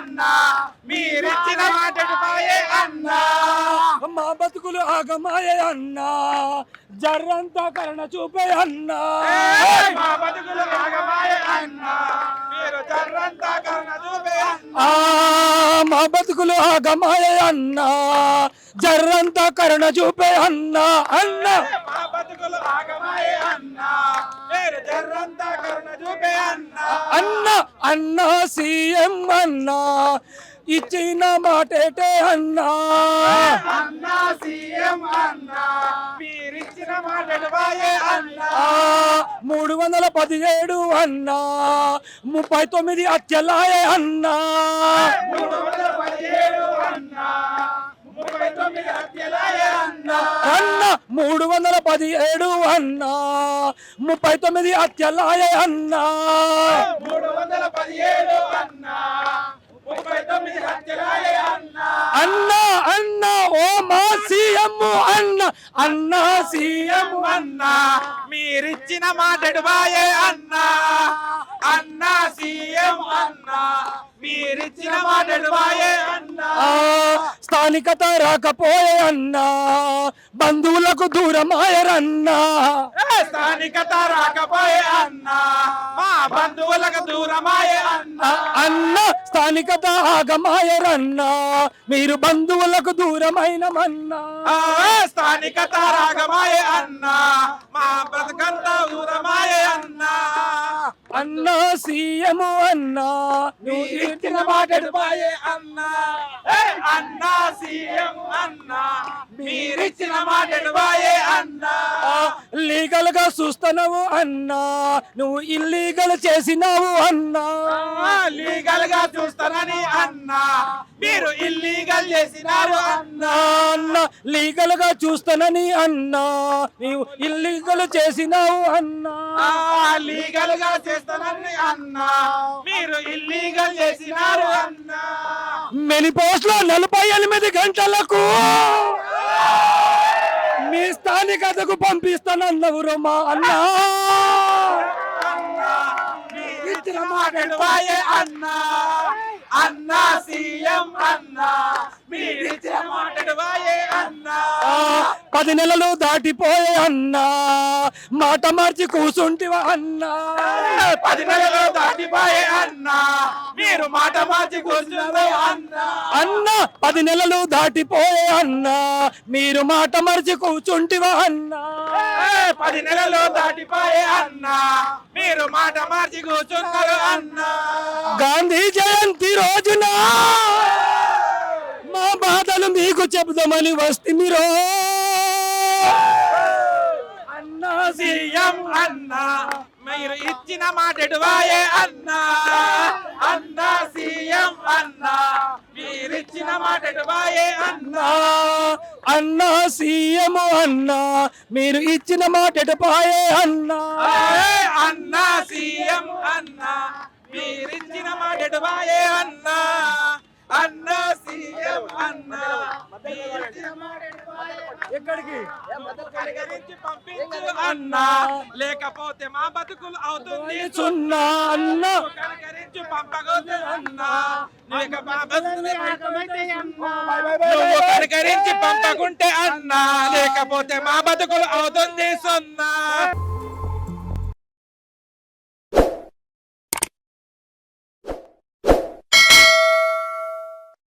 అన్నా. అన్నా. మా బతుకులు ఆగమాయే అన్నా. జర్రంతా కరణ చూపే అన్నా. బతుకులు అన్నా. మా బతుకులు ఆగమాయే అన్నా. కరణ చూపే అన్నా. అన్నా. బతుకులు ఆగమాయ అన్నా. జర్రంతా కరుణ చూపే అన్నా. అన్న అన్న సీఎం అన్నా. ఇచ్చిన మాటేటే అన్నా. అన్నా సీఎం అన్నా. మీరిచ్చిన అన్నా. మూడు వందల పదిహేడు అన్నా. ముప్పై తొమ్మిది అత్యలాయే అన్నా. మూడు వందల పదిహేడు అన్నా. ముప్పై తొమ్మిది హత్యలాయే అన్నా. అన్న మూడు వందల పదిహేడు అన్నా. ముప్పై తొమ్మిది అత్యలాయే అన్నా. అన్నా. అన్నా. ఓ మా సీఎం అన్న. అన్న సీఎం అన్నా. మీరిచ్చిన మాటడు వాయే అన్నా. అన్నా సీఎం అన్నా. మీరిచ్చిన మాటడు ఆ స్థానికత రాకపోయే అన్నా బంధువులకు దూరమాయరన్నా. స్థానికత రాకపోయే అన్నా మా బంధువులకు దూరమాయే అన్నా అన్న స్థానికత ఆగమాయరన్నా మీరు బంధువులకు దూరమైనమన్నా. స్థానికత రాగమాయే అన్నా మా బ్రతకంతా దూరమాయే అన్నా అన్న సీఎం అన్నా నువ్వు ఇచ్చిన మాటడు బాయే అన్నా. అన్నా మీరిచ్చిన మాటడు బాయే అన్నా. లీగల్గా చూస్తున్నావు అన్నా. నువ్వు ఇల్లీగల్ చేసినావు అన్నా. లీగల్గా చూస్తానని అన్నా. మీరు ఇల్లీగల్ చేసినారు అన్నా. అన్న లీగల్గా చూస్తానని అన్నా. నీవు ఇల్లీగల్ చేసినావు అన్నా. లీగల్గా చేస్తానని అన్నా. మీరు ఇల్లీగల్ చేసినారు అన్నా. మెని పోస్ట్లో నలభై ఎనిమిది గంటలకు మీ స్థానికతకు పంపిస్తానన్నవు మా అన్నా. అన్నా అన్నా. అన్నా సీఎం అన్నా. పది నెలలు దాటిపోయే అన్నా. మాట మార్చి కూసుంటివా అన్నా. పది నెలలు దాటిపోయే అన్నా. మీరు మాట మార్చి కూర్చున్నారు అన్నా. అన్న పది నెలలు దాటిపోయే అన్నా. మీరు మాట మరిచి కూర్చుంటివా అన్నా. పది నెలలు దాటిపోయే అన్నా. మీరు మాట మార్చి కూర్చున్నారు అన్నా. గాంధీ జయంతి రోజున మా బాధలు మీకు చెబుదామని వస్తే మీరు అన్నా సీఎం అన్నా. మీరు ఇచ్చిన మాట వాయే అన్నా? అన్నా సీఎం అన్నా. మీరిచ్చిన మాట వాయే అన్నా? అన్నా సీఎం అన్నా. మీరు ఇచ్చిన మాట పాయే అన్నా? అన్నా సీఎం అన్నా. మీరిచ్చిన మాట వాయే అన్నా అన్నా సీఎం అన్నా మీరిచ్చిన మాటెడు వాయే పంపించు అన్నా. లేకపోతే మా బతుకులు అవుతుంది. సున్నా అన్నా. నువ్వు కనికరించి పంపకుంటే అన్నా. లేకపోతే మా బతుకులు అవుతుంది సున్నా.